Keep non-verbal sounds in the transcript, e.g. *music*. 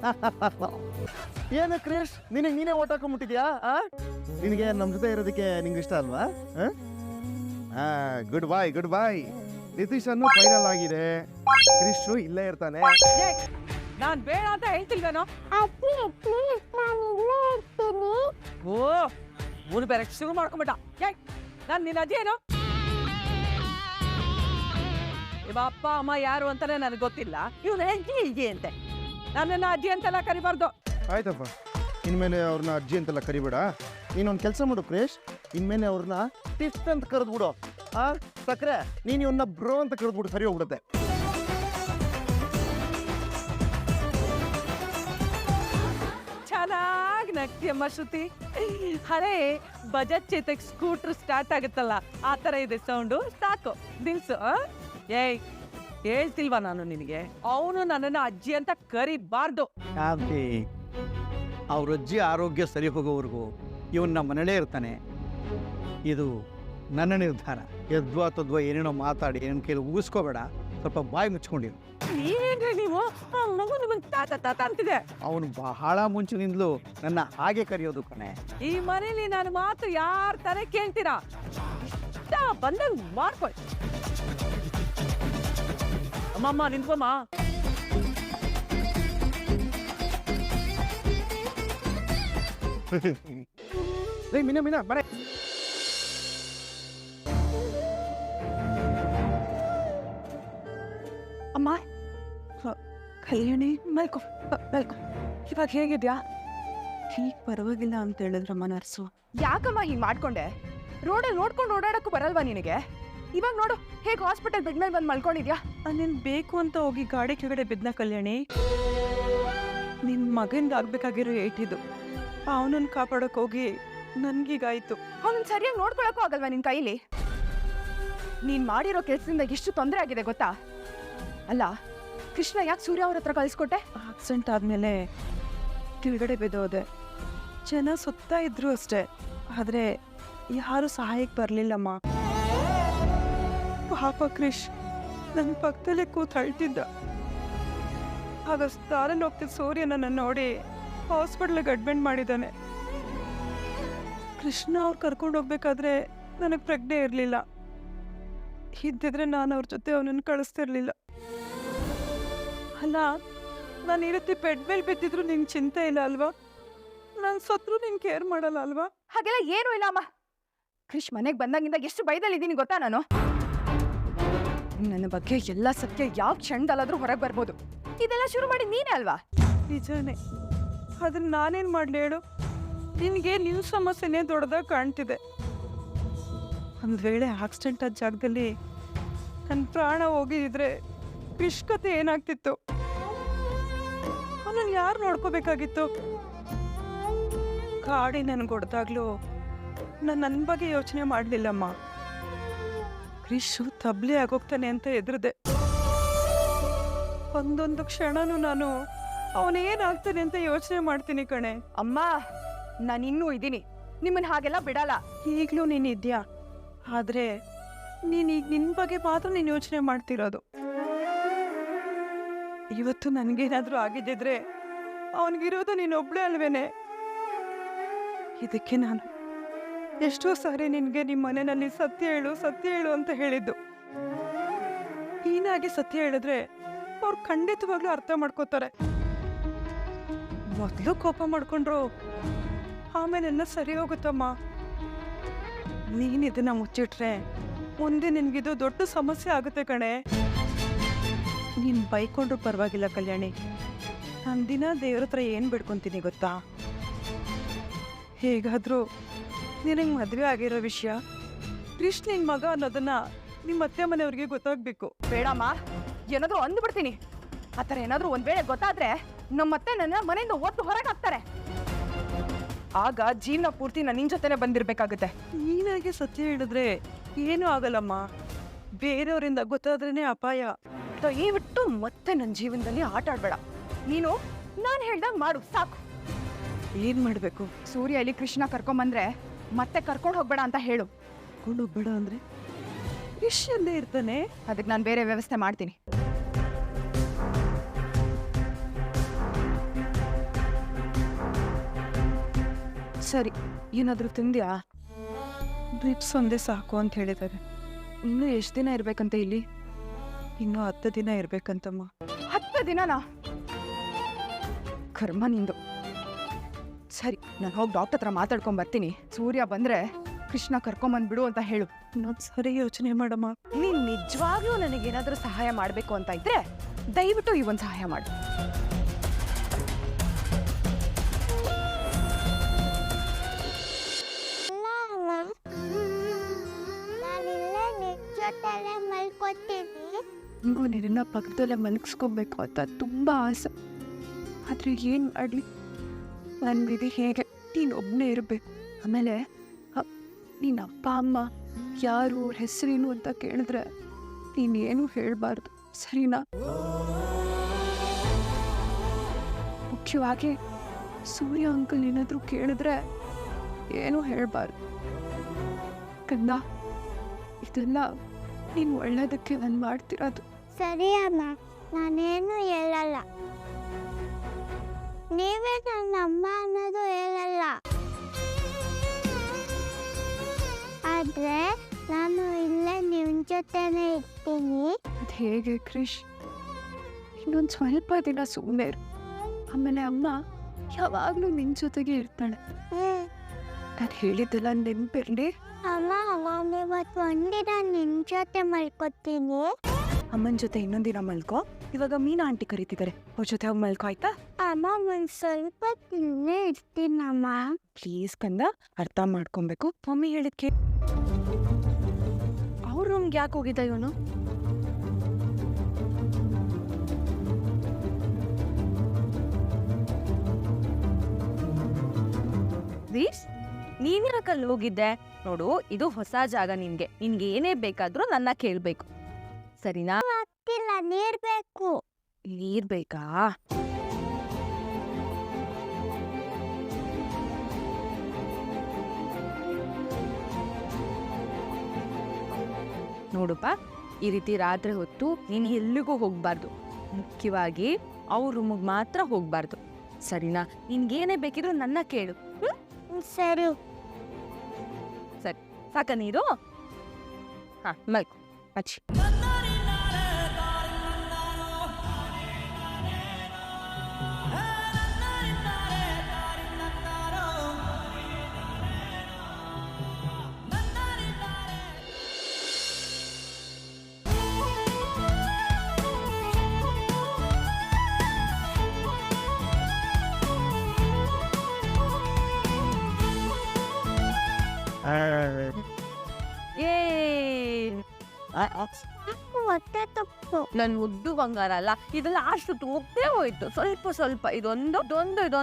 *laughs* ಏನು ಕ್ರಿಶ್ ನಿನಗೆ ನೀನೇ ಓಟ್ ಹಾಕೊಂಬಿಟ್ಟಿದ್ಯಾ? ಆ? ನಿನಗೆ ನಮ್ಮ ಜೊತೆ ಇರೋದಕ್ಕೆ ನಿಂಗೆ ಇಷ್ಟ ಅಲ್ವಾ? ಹಾ good bye good bye Nitish ಅನ್ನು ಫೈನಲ್ ಆಗಿದೆ. ಕ್ರಿಶು ಇಲ್ಲೇ ಇರ್ತಾನೆ. ನಾನು ಬೇಡ ಅಂತ ಹೇಳ್ತಿಲ್ವೇನೋ? ಅಜ್ಜಿ ಪ್ಲೀಸ್ ನಾನು ಇಲ್ಲೇ ಇರ್ತೀನಿ. ಓ ಮೂರು ಬೇರೆ ಶುರು ಮಾಡ್ಕೊಂಬಿಟ್ಟ. ಯಾಕೆ ನಾನು ನಿನ್ನ ಅಜ್ಜಿ ಏನು? ಇವ ಅಪ್ಪ ಅಮ್ಮ ಯಾರು ಅಂತಾನೆ ನನಗೆ ಗೊತ್ತಿಲ್ಲ. ಇವನು ಹೆಂಗೆ ಹೀಗೆ ಅಂತೆ? ನನ್ನನ್ನ ಅಜ್ಜಿ ಅಂತೆಲ್ಲ ಕರಿಬಾರ್ದು. ಆಯ್ತಪ್ಪ. ಇನ್ಮೇಲೆ ಅವ್ರನ್ನ ಅಜ್ಜಿ ಅಂತೆಲ್ಲ ಕರಿಬೇಡ. ನೀನೊಂದು ಕೆಲಸ ಮಾಡು ಕ್ರೇಶ್. ಇನ್ಮೇಲೆ ಅವ್ರನ್ನ ಟಿಫ್ ಅಂತ ಕರೆದ್ಬಿಡು. ಆ ಸಕ್ರೆ ನೀನು ಇವನ್ನ ಬ್ರೋ ಅಂತ ಕರೆದ್ಬಿಡು. ಸರಿ ಹೋಗ್ಬಿಡುತ್ತೆ. ಚೆನ್ನಾಗಿ ನಗ್ತಿಯಮ್ಮ ಶ್ರುತಿ. ಅರೆ ಬಜಾಜ್ ಚೇತಕ್ ಸ್ಕೂಟ್ರ್ ಸ್ಟಾರ್ಟ್ ಆಗುತ್ತಲ್ಲ ಆ ಥರ ಇದೆ ಸೌಂಡು ಸಾಕು ನಿಲ್ಸು? ಏಯ್ ಹೇಳ್ತಿಲ್ವಾ ನಾನು ನಿನಗೆ? ಅವನು ನನ್ನನ್ನು ಅಜ್ಜಿ ಅಂತ ಕರಿಬಾರ್ದು. ಶಾಂತಿ ಅವ್ರ ಅಜ್ಜಿ ಆರೋಗ್ಯ ಸರಿ ಹೋಗೋವರೆಗೂ ಇವನ್ ನಮ್ಮ ಮನೇಲೇ ಇರ್ತಾನೆ. ಇದು ನನ್ನ ನಿರ್ಧಾರ. ಎದ್ವಾ ತದ್ವಾ ಏನೇನೋ ಮಾತಾಡಿ ಏನೇನು ಕೈಲಿ ಉಗಿಸ್ಕೋಬೇಡ ಸ್ವಲ್ಪ ಬಾಯಿ ಮುಚ್ಕೊಂಡಿರು. ಏನ್ರಿ ನೀವು? ಆ ಮಗು ನಿಮಗೆ ತಾತ ತಾತ ಅಂತಿದೆ. ಅವನು ಬಹಳ ಮುಂಚಿನಿಂದಲೂ ನನ್ನ ಹಾಗೆ ಕರೆಯೋದು ಕಣೆ. ಈ ಮನೇಲಿ ನಾನು ಮಾತು ಯಾರ ತರ ಕೇಳ್ತೀರಾ? ಬಂದಂಗ್ ಮಾಡ್ಕೊಳ್ ಅಮ್ಮಮ್ಮ ನಿಂತ್ಕೊಮ್ಮ. ಲೇ ಮೀನಾ ಮೀನಾ ಬರೇ. ಅಮ್ಮ ಕಲ್ಯಾಣಿ ಮಲ್ಕೊ ಮಲ್ಕೊ. ಇವಾಗ ಹೇಗಿದ್ಯಾ? ಈಗ ಪರವಾಗಿಲ್ಲ ಅಂತ ಹೇಳಿದ್ರಮ್ಮ ನರ್ಸು. ಯಾಕಮ್ಮ ಹಿಂಗ್ ಮಾಡ್ಕೊಂಡೆ? ರೋಡಲ್ಲಿ ನೋಡ್ಕೊಂಡು ಓಡಾಡಕ್ಕೂ ಬರಲ್ವಾ ನಿನಗೆ? ಇವಾಗ ನೋಡು ಹೇಗೆ ಹಾಸ್ಪಿಟಲ್ ಬೆಡ್ ಮೇಲೆ ಬಂದು ಮಲ್ಕೊಂಡಿದ್ಯಾ? ನಿನ್ ಬೇಕು ಅಂತ ಹೋಗಿ ಗಾಡಿ ಕೆಳಗಡೆ ಬಿದ್ನ ಕಲ್ಯಾಣಿ. ನಿನ್ ಮಗಿಂದ ಆಗ್ಬೇಕಾಗಿರೋ ಏಟಿದು ಅವನನ್ನ ಕಾಪಾಡಕ್ ಹೋಗಿ ನನ್ಗೀಗಾಯ್ತು. ಅವನ್ ಸರಿಯಾಗಿ ನೋಡ್ಕೊಳಕ್ಕೂ ಆಗಲ್ವಾ ನಿನ್ ಕೈಲಿ? ನೀನ್ ಮಾಡಿರೋ ಕೆಲ್ಸದಿಂದ ಎಷ್ಟು ತೊಂದರೆ ಆಗಿದೆ ಗೊತ್ತಾ? ಅಲ್ಲ ಕೃಷ್ಣ ಯಾಕೆ ಸೂರ್ಯ ಅವ್ರ ಹತ್ರ ಕಳಿಸ್ಕೊಟ್ಟೆ? ಆಕ್ಸಿಡೆಂಟ್ ಆದ್ಮೇಲೆ ಕೆಳಗಡೆ ಬಿದ್ದೋದೆ. ಜನ ಸುತ್ತ ಇದ್ರು ಅಷ್ಟೇ. ಆದ್ರೆ ಯಾರು ಸಹಾಯಕ್ಕೆ ಬರ್ಲಿಲ್ಲಮ್ಮ. ಪಾಪ ಕ್ರಿಶ್. ನನ್ನ ಪಕ್ಕದಲ್ಲೇ ಕೂತ್ ಅಳ್ತಿದ್ದ. ಆಗ ದಾರಲ್ಲಿ ಹೋಗ್ತಿದ್ದ ಸೂರ್ಯ ನನ್ನ ನೋಡಿ ಹಾಸ್ಪಿಟ್ಲಿಗೆ ಅಡ್ಮಿಟ್ ಮಾಡಿದ್ದಾನೆ. ಕೃಷ್ಣ ಅವ್ರು ಕರ್ಕೊಂಡು ಹೋಗ್ಬೇಕಾದ್ರೆ ನನಗೆ ಪ್ರಜ್ಞೆ ಇರಲಿಲ್ಲ. ಇದ್ದಿದ್ರೆ ನಾನು ಅವ್ರ ಜೊತೆ ಅವನನ್ನು ಕಳಿಸ್ತಿರ್ಲಿಲ್ಲ. ಅಲ್ಲ, ನಾನು ಈ ರೀತಿ ಬೆಡ್ ಮೇಲೆ ಬಿದ್ದಿದ್ರು ನಿಂಗೆ ಚಿಂತೆ ಇಲ್ಲ ಅಲ್ವಾ? ನಾನು ಸತ್ರು ನಿಂಗೆ ಕೇರ್ ಮಾಡಲ್ಲ ಅಲ್ವಾ? ಹಾಗೆಲ್ಲ ಏನೂ ಇಲ್ಲ ಅಮ್ಮ ಕೃಷ್ ಮನೆಗೆ ಬಂದಾಗಿಂದ ಎಷ್ಟು ಭಯದಲ್ಲಿದ್ದೀನಿ ಗೊತ್ತಾ ನಾನು? ನನ್ನ ಬಗ್ಗೆ ಎಲ್ಲ ಸತ್ಯ ಯಾವ ಕ್ಷಣದಲ್ಲಾದ್ರೂ ಹೊರಗೆ ಬರ್ಬೋದು. ಇದೆಲ್ಲ ಶುರು ಮಾಡಿ ನೀನೇ ಅಲ್ವಾ? ನಿಜಾನೇ. ಅದನ್ನ ನಾನೇನು ಮಾಡಲಿ ಹೇಳು? ನಿನಗೆ ನಿನ್ ಸಮಸ್ಯೆನೇ ದೊಡ್ಡದಾಗ ಕಾಣ್ತಿದೆ. ಒಂದು ವೇಳೆ ಆಕ್ಸಿಡೆಂಟ್ ಆದ ಜಾಗದಲ್ಲಿ ನನ್ನ ಪ್ರಾಣ ಹೋಗಿದ್ರೆ ಪಿಷ್ಕತೆ ಏನಾಗ್ತಿತ್ತು? ಅವನನ್ನು ಯಾರು ನೋಡ್ಕೋಬೇಕಾಗಿತ್ತು? ಗಾಡಿ ನನಗೆ ಹೊಡೆದಾಗ್ಲೂ ನಾನು ನನ್ನ ಬಗ್ಗೆ ಯೋಚನೆ ಮಾಡಲಿಲ್ಲಮ್ಮ. ಕ್ರಿಶು ತಬ್ಲಿ ಆಗೋಗ್ತಾನೆ ಅಂತ ಎದುರಿದೆ ಒಂದೊಂದು ಕ್ಷಣನೂ ನಾನು ಅವನೇನಾಗ್ತಾನೆ ಅಂತ ಯೋಚನೆ ಮಾಡ್ತೀನಿ ಕಣೆ. ಅಮ್ಮ ನಾನು ಇನ್ನೂ ಇದ್ದೀನಿ. ನಿಮ್ಮನ್ನ ಹಾಗೆಲ್ಲ ಬಿಡಲ್ಲ. ಈಗಲೂ ನೀನು ಇದೆಯಾ? ಆದರೆ ನೀನು ಈಗ ನಿನ್ನ ಬಗ್ಗೆ ಮಾತ್ರ ನೀನು ಯೋಚನೆ ಮಾಡ್ತಿರೋದು. ಇವತ್ತು ನನಗೇನಾದರೂ ಆಗಿದ್ದಿದ್ರೆ ಅವನಿಗಿರೋದು ನೀನೊಬ್ಳೆ ಅಲ್ವೇನೆ? ಇದಕ್ಕೆ ನಾನು ಎಷ್ಟೋ ಸಾರಿ ನಿನಗೆ ನಿಮ್ಮ ಮನೆಯಲ್ಲಿ ಸತ್ಯ ಹೇಳು ಸತ್ಯ ಹೇಳು ಅಂತ ಹೇಳಿದ್ದು. ನೀನಾಗಿ ಸತ್ಯ ಹೇಳಿದ್ರೆ ಅವ್ರು ಖಂಡಿತವಾಗ್ಲೂ ಅರ್ಥ ಮಾಡ್ಕೋತಾರೆ. ಮೊದಲು ಕೋಪ ಮಾಡ್ಕೊಂಡ್ರು ಆಮೇಲೆಲ್ಲ ಸರಿ ಹೋಗುತ್ತಮ್ಮ. ನೀನ್ ಇದನ್ನ ಮುಚ್ಚಿಟ್ರೆ ಮುಂದೆ ನಿನ್ಗಿದು ದೊಡ್ಡ ಸಮಸ್ಯೆ ಆಗುತ್ತೆ ಕಣೆ. ನೀನ್ ಬೈಕೊಂಡ್ರು ಪರವಾಗಿಲ್ಲ ಕಲ್ಯಾಣಿ. ನಾನು ದಿನ ದೇವ್ರ ಹತ್ರ ಏನು ಬಿಡ್ಕೊಂತೀನಿ ಗೊತ್ತಾ? ಹೇಗಾದ್ರೂ ನಿನಗೆ ಮದುವೆ ಆಗಿರೋ ವಿಷಯ. ಕೃಷ್ಣ ನಿನ್ ಮಗ ಅನ್ನೋದನ್ನ ನಿಮ್ಮ ಅತ್ತೆ ಮನೆಯವ್ರಿಗೆ ಗೊತ್ತಾಗ್ಬೇಕು. ಬೇಡಮ್ಮ ಏನಾದ್ರೂ ಅಂದ್ಬಿಡ್ತೀನಿ. ಆ ಥರ ಏನಾದ್ರೂ ಒಂದ್ ವೇಳೆ ಗೊತ್ತಾದ್ರೆ ನಮ್ಮತ್ತೆ ನನ್ನ ಮನೆಯಿಂದ ಒತ್ತು ಹೊರಗೆ ಹಾಕ್ತಾರೆ. ಆಗ ಜೀವನ ಪೂರ್ತಿ ನಾನು ನಿನ್ ಜೊತೆನೆ ಬಂದಿರ್ಬೇಕಾಗುತ್ತೆ. ನೀನಾಗೆ ಸತ್ಯ ಹೇಳಿದ್ರೆ ಏನೂ ಆಗಲ್ಲಮ್ಮ. ಬೇರೆಯವರಿಂದ ಗೊತ್ತಾದ್ರೇನೆ ಅಪಾಯ. ದಯವಿಟ್ಟು ಮತ್ತೆ ನನ್ನ ಜೀವನದಲ್ಲಿ ಆಟ ಆಡ್ಬೇಡ. ನೀನು ನಾನು ಹೇಳ್ದಂಗೆ ಮಾಡು ಸಾಕು. ಏನ್ ಮಾಡ್ಬೇಕು? ಸೂರ್ಯ ಇಲ್ಲಿ ಕೃಷ್ಣ ಕರ್ಕೊಂಬಂದ್ರೆ ಮತ್ತೆ ಕರ್ಕೊಂಡು ಹೋಗ್ಬೇಡ ಅಂತ ಹೇಳು. ಕರ್ಕೊಂಡು ಹೋಗ್ಬೇಡ ಅಂದರೆ? ಇಷ್ಟಲ್ಲೇ ಇರ್ತಾನೆ. ಅದಕ್ಕೆ ನಾನು ಬೇರೆ ವ್ಯವಸ್ಥೆ ಮಾಡ್ತೀನಿ. ಸರಿ ಏನಾದರೂ ತಿಂದ್ಯಾ? ಡ್ರಿಪ್ಸ್ ಒಂದೇ ಸಾಕು ಅಂತ ಹೇಳಿದ್ದಾರೆ. ಇನ್ನು ಎಷ್ಟು ದಿನ ಇರ್ಬೇಕಂತ ಇಲ್ಲಿ? ಇನ್ನೂ ಹತ್ತು ದಿನ ಇರ್ಬೇಕಂತಮ್ಮ. ಹತ್ತು ದಿನನಾ? ಕರ್ಮ ನಿಂದು. ಸರಿ ನಾನು ಹೋಗಿ ಡಾಕ್ಟರ್ ಹತ್ರ ಮಾತಾಡ್ಕೊಂಡ್ ಬರ್ತೀನಿ. ಸೂರ್ಯ ಬಂದ್ರೆ ಕೃಷ್ಣ ಕರ್ಕೊಂಬಂದ್ಬಿಡು ಅಂತ ಹೇಳು. ಇನ್ನೊಂದು ಸರಿ ಯೋಚನೆ ಮಾಡಮ್ಮ. ನೀನ್ ನಿಜವಾಗ್ಲೂ ನನಗೇನಾದ್ರೂ ಸಹಾಯ ಮಾಡಬೇಕು ಅಂತ ಇದ್ರೆ ದಯವಿಟ್ಟು ಈ ಒಂದು ಸಹಾಯ ಮಾಡು. ನಾನಿಲ್ಲೇ ನಿನ್ ಜೊತೆಲೆ ಮಲ್ಕೊತೀನಿ ಹಿಂಗೂ ನಿನ್ನ ಪಕ್ಕದಲ್ಲೇ ಮಲಗಿಸ್ಕೋಬೇಕು ಅಂತ ತುಂಬ ಆಸೆ. ಆದರೆ ಏನು ಮಾಡಲಿ? ನನ್ನ ವಿಧಿ ಹೇಗೆ? ನೀನು ಒಬ್ಬನೇ ಇರಬೇಕು. ಆಮೇಲೆ ನಿನ್ನ ಅಪ್ಪ, ಅಮ್ಮ ಯಾರು ಅವ್ರ ಹೆಸರೇನು ಅಂತ ಕೇಳಿದ್ರೆ ನೀನೇನು ಹೇಳಬಾರ್ದು, ಸರಿನಾ? ಮುಖ್ಯವಾಗಿ ಸೂರ್ಯ ಅಂಕಲ್ ಏನಾದರೂ ಕೇಳಿದ್ರೆ ಏನೂ ಹೇಳಬಾರ್ದು. ಕಂದ, ಇದೆಲ್ಲ ನೀನು ಒಳ್ಳೇದಕ್ಕೆ ನಾನು ಮಾಡ್ತಿರೋದು. ಸರಿ ಅಮ್ಮ, ನಾನೇನು ಹೇಳಲ್ಲ. ನೀವೇ ನನ್ನ ಅಮ್ಮ ಅನ್ನೋದು ಹೇಳಲ್ಲ. ಆದ್ರೆ ನಾನು ಇಲ್ಲೇ ನಿಮ್ ಜೊತೆನೆ ಇರ್ತೀನಿ. ಅದು ಹೇಗೆ ಕ್ರಿಶ್? ಇನ್ನೊಂದು ಸ್ವಲ್ಪ ದಿನ ಸುಮ್ಮನೆ ಇರು. ಆಮೇಲೆ ಅಮ್ಮ ಯಾವಾಗಲೂ ನಿನ್ನ ಜೊತೆಗೆ ಇರ್ತಾಳೆ. ನಾನು ಹೇಳಿದ್ದೆಲ್ಲ ನೆನ್ಪಿರ್ಲಿ? ಅಮ್ಮ ನಾನು ಇವತ್ತು ಒಂದಿನ ನಿನ್ ಜೊತೆ ಮಲ್ಕೊತೀನಿ. ಅಮ್ಮನ ಜೊತೆ ಇನ್ನೊಂದು ದಿನ ಮಲ್ಕೋ. ಇವಾಗ ಮೀನಾ ಆಂಟಿ ಕರೀತಿದ್ದಾರೆ. ಅವ್ರ ಜೊತೆ ಹೋಗಿ ಮಲ್ಕೋ ಆಯ್ತಾ? ಅಮ್ಮ ಒಂದ್ ಸ್ವಲ್ಪ ತಿನ್ನೇ ಇರ್ತೀನಮ್ಮ ಪ್ಲೀಸ್ ಕಂದ ಅರ್ಥ ಮಾಡ್ಕೊಬೇಕು. ಮಮ್ಮಿ ಹೇಳಿದ್ಕೆ ಅವ್ರ ರೂಮ್ಗೆ ಯಾಕೆ ಹೋಗಿದ್ದ ಇವನು? ರೀಸ್ ನೀನ್ ಯಾಕಲ್ಲಿ ಹೋಗಿದ್ದೆ? ನೋಡು ಇದು ಹೊಸ ಜಾಗ ನಿನ್ಗೆ. ನಿನ್ಗೆ ಏನೇ ಬೇಕಾದ್ರೂ ನನ್ನ ಕೇಳ್ಬೇಕು. ಸರಿನಾ? ಆಗ್ತಿಲ್ಲ ನೀರ್ ಬೇಕು. ನೀರ್ ಬೇಕಾ? ನೋಡುಪ್ಪ ಈ ರೀತಿ ರಾತ್ರಿ ಹೊತ್ತು ನೀನು ಎಲ್ಲಿಗೂ ಹೋಗಬಾರ್ದು. ಮುಖ್ಯವಾಗಿ ಅವ್ರ ರೂಮಿಗೆ ಮಾತ್ರ ಹೋಗಬಾರ್ದು. ಸರಿನಾ? ನಿನ್ಗೇನೇ ಬೇಕಿದ್ರು ನನ್ನ ಕೇಳು. ಸರಿ. ಸರಿ. ಸಾಕ ನೀರು? ಹಾ ಮಲ್ಕು. ಹಚ್ಚಿ ಹೊಟ್ಟೆ ತಪ್ಪು. ನನ್ ಮುದ್ದು ಬಂಗಾರ ಅಲ್ಲ ಇದೆಲ್ಲ ಅಷ್ಟು ಹೋಗ್ತೇ ಹೋಯ್ತು. ಸ್ವಲ್ಪ ಸ್ವಲ್ಪ ಇದೊಂದು ಇದೊಂದು ಇದೊಂದು.